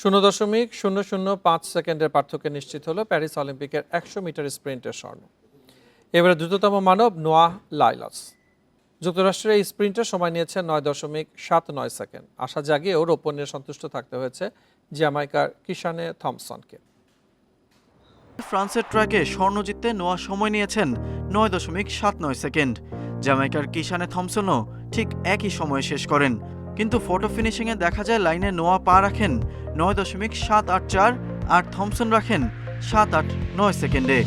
শূন্য দশমিক শূন্য শূন্য পাঁচ সেকেন্ডের পার্থক্যে নিশ্চিত হলো প্যারিস অলিম্পিকের একশো মিটার স্প্রিন্টের স্বর্ণ। এবারে দ্রুততম মানব নোয়াহ লাইলাস। যুক্তরাষ্ট্রের এই স্প্রিন্টের সময় নিয়েছে নয় দশমিক সাত নয় সেকেন্ড। আশা জাগিয়েও রৌপ্য নিয়ে সন্তুষ্ট থাকতে হয়েছে জ্যামাইকার কিষানে থমসনকে। ফ্রান্সের ট্র্যাকে স্বর্ণ জিততে নোয়া সময় নিয়েছেন নয় দশমিক সাত নয় সেকেন্ড। জ্যামাইকার কিষানে থমসনও ঠিক একই সময়ে শেষ করেন। কিন্তু ফটো ফিনিশিংয়ে দেখা যায় লাইনে নোয়া পা রাখেন, নয় দশমিক সাত আট চার, আর থমসন রাখেন সাত আট নয় সেকেন্ডে।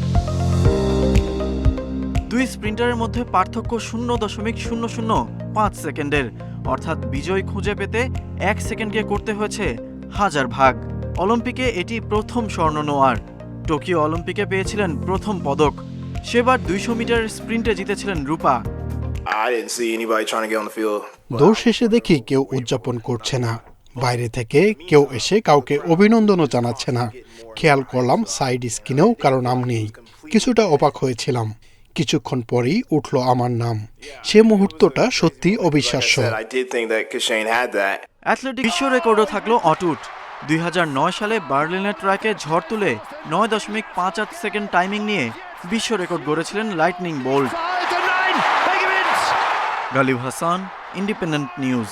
দুই স্প্রিন্টারের মধ্যে পার্থক্য শূন্য দশমিক শূন্য শূন্য পাঁচ সেকেন্ডের। অর্থাৎ বিজয় খুঁজে পেতে এক সেকেন্ডকে করতে হয়েছে হাজার ভাগ। অলিম্পিকে এটি প্রথম স্বর্ণ নোয়ার টোকিও অলিম্পিকে পেয়েছিলেন প্রথম পদক। সেবার দুইশো মিটারের স্প্রিন্টে জিতেছিলেন রূপা। I didn't see anybody trying to get on the field. দৌড় শেষে দেখি কেউ উদযাপন করছে না। বাইরে থেকে কেউ এসে কাউকে অভিনন্দনও জানাচ্ছে না। খেয়াল করলাম সাইড স্ক্রিনেও কারও নাম নেই। কিছুটা অবাক হয়েছিলাম। কিছুক্ষণ পরেই উঠল আমার নাম। সে মুহূর্তটা সত্যি অবিশ্বাস্য. অ্যাথলেটিক বিশ্ব রেকর্ডও থাকল অটুট। দুই হাজার নয় সালে বার্লিনের ট্র্যাকে ঝড় তুলে নয় দশমিক পাঁচ আট সেকেন্ড টাইমিং নিয়ে বিশ্ব record গড়েছিলেন lightning Bolt Galib Hasan independent news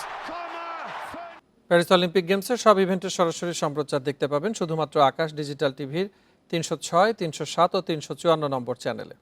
Paris Olympic গেমসের সব ইভেন্টের সরাসরি সম্প্রচার দেখতে পাবেন শুধুমাত্র আকাশ ডিজিটাল টিভির তিনশো ছয়, তিনশো সাত ও তিনশো চুয়ান্ন নম্বর চ্যানেলে।